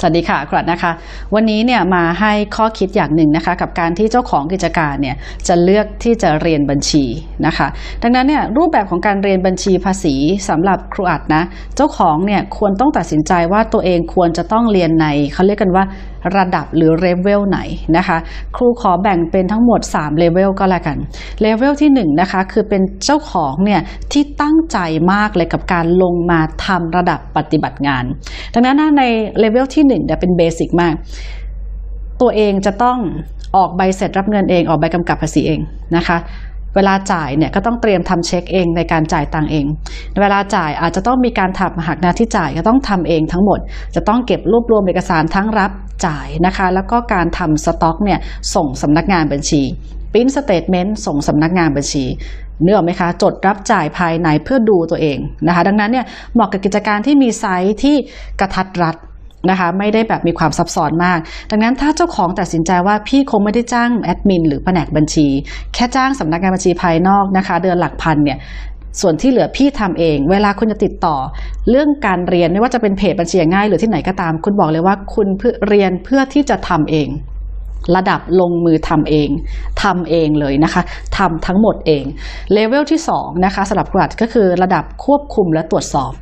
สวัสดีค่ะครัดนะคะ วันนี้เนี่ยมาให้ข้อคิดอย่างหนึ่งนะคะ กับการที่เจ้าของกิจการเนี่ยจะเลือกที่จะเรียนบัญชีนะคะ ดังนั้นเนี่ยรูปแบบของการเรียนบัญชีภาษีสำหรับครูอัดนะ เจ้าของเนี่ยควรต้องตัดสินใจว่าตัวเองควรจะต้องเรียนในเขาเรียกกันว่า ระดับหรือเลเวลไหนนะคะ ครูขอแบ่งเป็นทั้งหมด3เลเวลก็แล้วกันเลเวลที่1นะคะคือเป็นเจ้าของเนี่ยที่ตั้งใจมากเลยกับการลงมาทำระดับปฏิบัติงาน ดังนั้นในเลเวลที่1เนี่ยเป็นเบสิกมาก ตัวเองจะต้องออกใบเสร็จรับเงินเองออกใบกำกับภาษีเองนะคะ เวลาจ่ายเนี่ยก็ต้องเตรียมทำเช็คเองในการจ่ายตังเอง เวลาจ่ายอาจจะต้องมีการทำหักหน้าที่จ่ายก็ต้องทำเองทั้งหมด จะต้องเก็บรวบรวมเอกสารทั้งรับจ่ายนะคะ แล้วก็การทำสต็อกเนี่ยส่งสำนักงานบัญชีปิ้นสเตทเมนต์ส่งสำนักงานบัญชีเนื้อไหมคะจดรับจ่ายภายในเพื่อดูตัวเองนะคะ ดังนั้นเนี่ยเหมาะกับกิจการที่มีไซส์ที่กระทัดรัด นะคะ ไม่ได้แบบมีความซับซ้อนมาก ดังนั้นถ้าเจ้าของตัดสินใจว่าพี่คงไม่ได้จ้างแอดมินหรือแผนกบัญชี แค่จ้างสำนักงานบัญชีภายนอกนะคะ เดือนหลักพันเนี่ยส่วนที่เหลือพี่ทำเอง เวลาคุณจะติดต่อ เรื่องการเรียนไม่ว่าจะเป็นเพจบัญชีง่าย หรือที่ไหนก็ตาม คุณบอกเลยว่าคุณเพื่อเรียนเพื่อที่จะทำเอง ระดับลงมือทำเองทำเองเลยนะคะทำทั้งหมดเองเลเวลที่2นะคะสำหรับกรัดก็คือระดับควบคุมและตรวจสอบ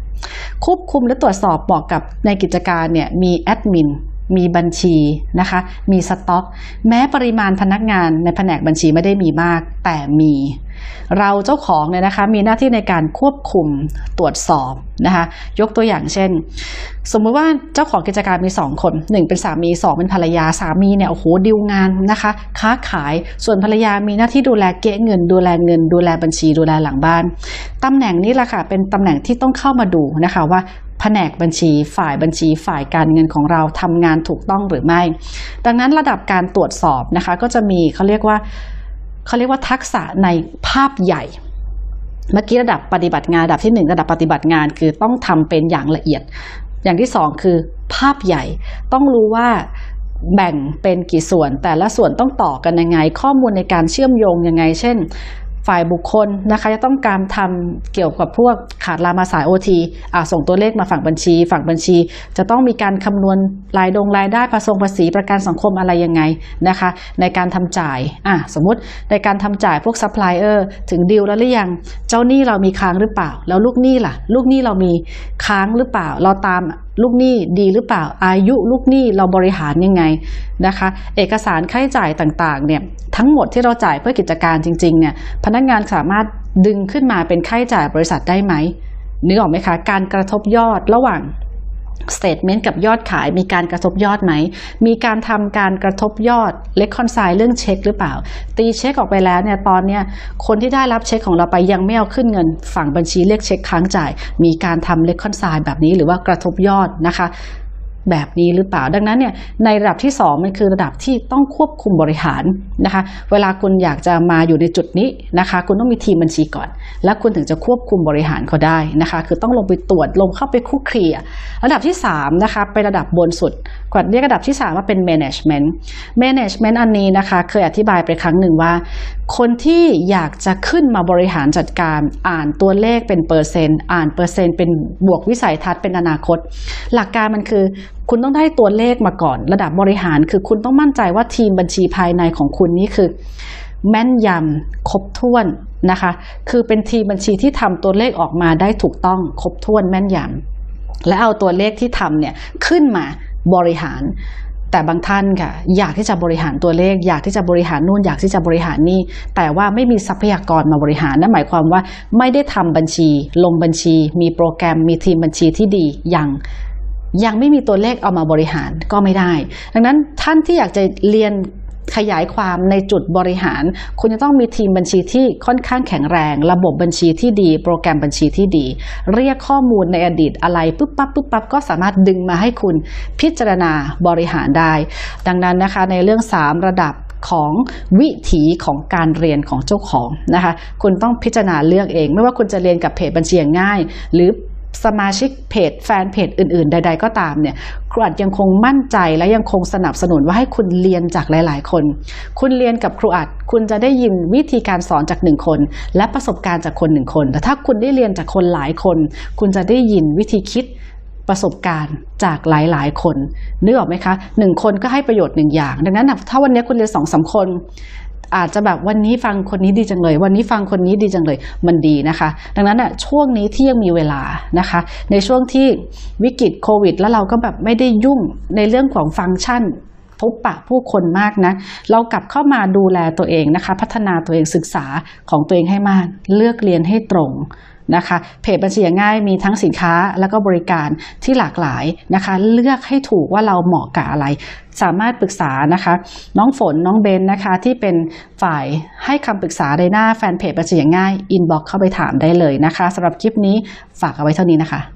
ควบคุมและตรวจสอบบอกกับในกิจการเนี่ยมีแอดมินมีบัญชีนะคะ มีสต็อก แม้ปริมาณพนักงานในแผนกบัญชีไม่ได้มีมาก แต่มี เราเจ้าของเนี่ยนะคะมีหน้าที่ในการควบคุมตรวจสอบนะคะยกตัวอย่างเช่น สมมุติว่าเจ้าของกิจการมี 2 คนหนึ่งเป็นสามีสองเป็นภรรยาสามีเนี่ยโอ้โหดิวงานนะคะ ค้าขายส่วนภรรยามีหน้าที่ดูแลเก๊ะเงิน ดูแลเงิน ดูแลบัญชีดูแลหลังบ้านตำแหน่งนี้แหละค่ะเป็นตำแหน่งที่ต้องเข้ามาดูนะคะว่าแผนกบัญชีฝ่ายบัญชีฝ่ายการเงินของเราทำงานถูกต้องหรือไม่ ดังนั้นระดับการตรวจสอบนะคะก็จะมีเขาเรียกว่า เขาเรียกว่าทักษะในภาพใหญ่ เมื่อกี้ระดับปฏิบัติงานระดับที่หนึ่งระดับปฏิบัติงานคือต้องทำเป็นอย่างละเอียด อย่างที่สองคือ ภาพใหญ่ต้องรู้ว่าแบ่งเป็นกี่ส่วน แต่ละส่วนต้องต่อกันยังไง ข้อมูลในการเชื่อมโยงยังไง เช่น ฝ่ายบุคคลนะคะจะต้องการทำเกี่ยวกับพวกขาดลามาสาย OT อ่าส่งตัวเลขมาฝั่งบัญชี ฝั่งบัญชี จะต้องมีการคำนวณรายดงรายได้ภาษีภาษีประกันสังคมอะไรยังไงนะคะ ในการทำจ่ายอะสมมุติในการทำจ่ายพวกซัพพลายเออร์ถึงดีลแล้วหรือยังเจ้าหนี้เรามีค้างหรือเปล่า แล้วลูกหนี้ล่ะ ลูกหนี้เรามีค้างหรือเปล่าเราตาม ลูกหนี้ดีหรือเปล่าอายุลูกหนี้เราบริหารยังไงนะคะ เอกสารค่าใช้จ่ายต่างๆเนี่ยทั้งหมดที่เราจ่ายเพื่อกิจการจริงๆเนี่ยพนักงานสามารถดึงขึ้นมาเป็นค่าใช้จ่ายบริษัทได้ไหมนึกออกไหมคะ การกระทบยอดระหว่าง สเตทเมนต์กับยอดขายมีการกระทบยอดไหม มีการทำการกระทบยอดเล็กคอนไซเรื่องเช็คหรือเปล่า ตีเช็คออกไปแล้วเนี่ยตอนเนี้ยคนที่ได้รับเช็คของเราไปยังไม่เอาขึ้นเงิน ฝั่งบัญชีเรียกเช็คค้างจ่าย มีการทำเล็กคอนไซแบบนี้หรือว่ากระทบยอดนะคะ แบบนี้หรือเปล่า ดังนั้นเนี่ยในระดับที่ 2 มันคือระดับที่ต้องควบคุมบริหารนะคะ เวลาคุณอยากจะมาอยู่ในจุดนี้นะคะ คุณต้องมีทีมบัญชีก่อน แล้วคุณถึงจะควบคุมบริหารเขาได้นะคะ คือต้องลงไปตรวจลงเข้าไปคุกคีอะระดับที่ 3 นะคะไประดับบนสุดกว่าเรียกระดับที่ 3 ว่าเป็น management management อันนี้นะคะ เคยอธิบายไปครั้งหนึ่งว่า คนที่อยากจะขึ้นมาบริหารจัดการอ่านตัวเลขเป็นเปอร์เซ็นต์อ่านเปอร์เซ็นต์เป็นบวกวิสัยทัศน์เป็นอนาคต หลักการมันคือ คุณต้องได้ตัวเลขมาก่อน ระดับบริหารคือคุณต้องมั่นใจว่าทีมบัญชีภายในของคุณนี่คือ แม่นยำครบถ้วนนะคะ คือเป็นทีมบัญชีที่ทำตัวเลขออกมาได้ถูกต้องครบถ้วนแม่นยำและเอาตัวเลขที่ทำเนี่ยขึ้นมาบริหาร แต่บางท่านค่ะอยากที่จะบริหารตัวเลข อยากที่จะบริหารนู่นอยากที่จะบริหารนี่แต่ว่าไม่มีทรัพยากรมาบริหารนั่นหมายความว่าไม่ได้ทำบัญชี ลงบัญชี มีโปรแกรมมีทีมบัญชีที่ดียังยังไม่มีตัวเลขเอามาบริหารก็ไม่ได้ ดังนั้นท่านที่อยากจะเรียน ขยายความในจุดบริหาร คุณจะต้องมีทีมบัญชีที่ค่อนข้างแข็งแรง ระบบบัญชีที่ดี โปรแกรมบัญชีที่ดี เรียกข้อมูลในอดีตอะไรปุ๊บปั๊บปุ๊บปั๊บก็สามารถดึงมาให้คุณพิจารณาบริหารได้ ดังนั้นนะคะในเรื่อง 3 ระดับของวิถีของการเรียนของเจ้าของนะคะ คุณต้องพิจารณาเลือกเอง ไม่ว่าคุณจะเรียนกับเพจบัญชีง่าย หรือ สมาชิกเพจแฟนเพจอื่น ๆ ใด ๆ ก็ตามเนี่ยครูอัดยังคงมั่นใจและยังคงสนับสนุนว่าให้คุณเรียนจากหลาย ๆ คน คุณเรียนกับครูอัดคุณจะได้ยินวิธีการสอนจากหนึ่งคน และประสบการณ์จากคนหนึ่งคน แต่ถ้าคุณได้เรียนจากคนหลายคน คุณจะได้ยินวิธีคิดประสบการณ์จากหลายๆ คนนึกออกไหมคะหนึ่งคนก็ให้ประโยชน์หนึ่งอย่าง ดังนั้นถ้าวันนี้คุณเรียนสองสามคน อาจจะแบบวันนี้ฟังคนนี้ดีจังเลย วันนี้ฟังคนนี้ดีจังเลยมันดีนะคะ ดังนั้นอะช่วงนี้ที่ยังมีเวลานะคะ ในช่วงที่วิกฤตโควิด แล้วเราก็แบบไม่ได้ยุ่งในเรื่องของฟังก์ชัน พบปะผู้คนมากนะเรากลับเข้ามาดูแลตัวเองนะคะ พัฒนาตัวเองศึกษาของตัวเองให้มาก เลือกเรียนให้ตรงนะคะเพจบัญชีง่ายมีทั้งสินค้าแล้วก็บริการที่หลากหลายนะคะ เลือกให้ถูกว่าเราเหมาะกับอะไร สามารถปรึกษานะคะ น้องฝนน้องเบนนะคะ ที่เป็นฝ่ายให้คำปรึกษาในหน้าแฟนเพจบัญชีง่ายอินบ็อกเข้าไปถามได้เลยนะคะสำหรับคลิปนี้ฝากเอาไว้เท่านี้นะคะ